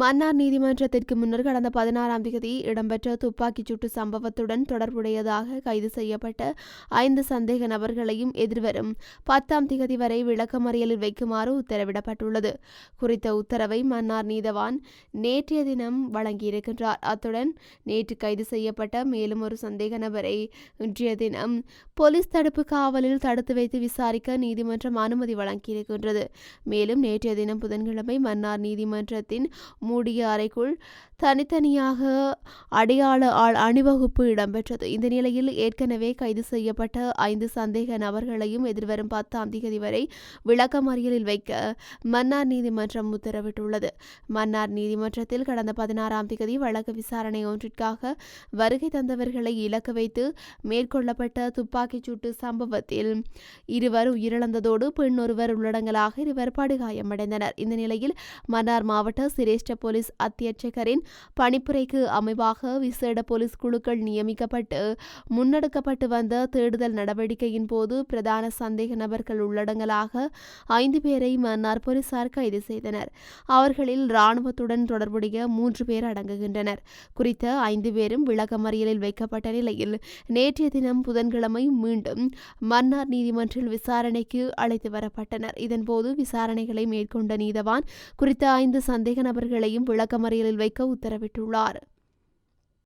மன்னார் நீதிமன்றத்திற்கு முன்னர் கடந்த பதினாறாம் தேதி இடம்பெற்ற துப்பாக்கிச் சூட்டு சம்பவத்துடன் தொடர்புடையதாக கைது செய்யப்பட்ட ஐந்து சந்தேக நபர்களையும் எதிர்வரும் பத்தாம் தேதி வரை விளக்கமறியலில் வைக்குமாறு உத்தரவிடப்பட்டுள்ளது. குறித்த உத்தரவை மன்னார் நீதவான் நேற்றைய தினம் வழங்கியிருக்கின்றார். அத்துடன் நேற்று கைது செய்யப்பட்ட மேலும் ஒரு சந்தேக நபரை இன்றைய தினம் போலீஸ் தடுப்பு காவலில் தடுத்து வைத்து விசாரிக்க நீதிமன்றம் அனுமதி வழங்கியிருக்கின்றது. மேலும் நேற்றைய தினம் புதன்கிழமை மன்னார் நீதிமன்றத்தின் மூடிய அறைக்குள் தனித்தனியாக அடையாள ஆள் அணிவகுப்பு இடம்பெற்றது. இந்த நிலையில் ஏற்கனவே கைது செய்யப்பட்ட ஐந்து சந்தேக நபர்களையும் எதிர்வரும் பத்தாம் தேதி வரை விளக்கமறியலில் வைக்க மன்னார் நீதிமன்றம் உத்தரவிட்டுள்ளது. மன்னார் நீதிமன்றத்தில் கடந்த பதினாறாம் தேதி வழக்கு விசாரணை ஒன்றிற்காக வருகை தந்தவர்களை இலக்கு வைத்து மேற்கொள்ளப்பட்ட துப்பாக்கிச் சூட்டு சம்பவத்தில் இருவர் உயிரிழந்ததோடு பெண் ஒருவர் உள்ளடங்கலாக இருவர் படுகாயமடைந்தனர். இந்த நிலையில் மன்னார் மாவட்ட சிரேஷ்ட போலீஸ் அத்தியட்சகரின் பணிப்புரைக்கு அமைவாக விசேட போலீஸ் குழுக்கள் நியமிக்கப்பட்டு முன்னெடுக்கப்பட்டு வந்த தேடுதல் நடவடிக்கையின் போது பிரதான சந்தேக நபர்கள் உள்ளடங்கலாக ஐந்து பேரை மன்னார் போலீசார் கைது செய்தனர். அவர்களில் இராணுவத்துடன் தொடர்புடைய மூன்று பேர் அடங்குகின்றனர். குறித்த ஐந்து பேரும் விளக்கமறியலில் வைக்கப்பட்ட நிலையில் நேற்றைய தினம் புதன்கிழமை மீண்டும் மன்னார் நீதிமன்றில் விசாரணைக்கு அழைத்து வரப்பட்டனர். இதன்போது விசாரணைகளை மேற்கொண்ட நீதவான் குறித்த ஐந்து சந்தேக நபர்கள் நபர்களையும் விளக்கமறியலில் வைக்க உத்தரவிட்டுள்ளார்.